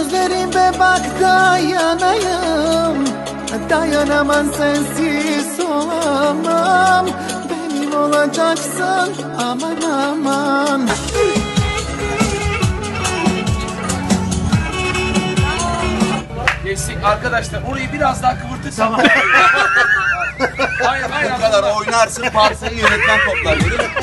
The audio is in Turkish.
Gözlerime bak dayanayım Dayanamam sensiz olamam Benim olacaksın aman aman Geçtik arkadaşlar orayı biraz daha kıvırtırsak. Tamam. hayır hayır. Bu kadar oynarsın parsayı yönetmen toplar. Değil mi?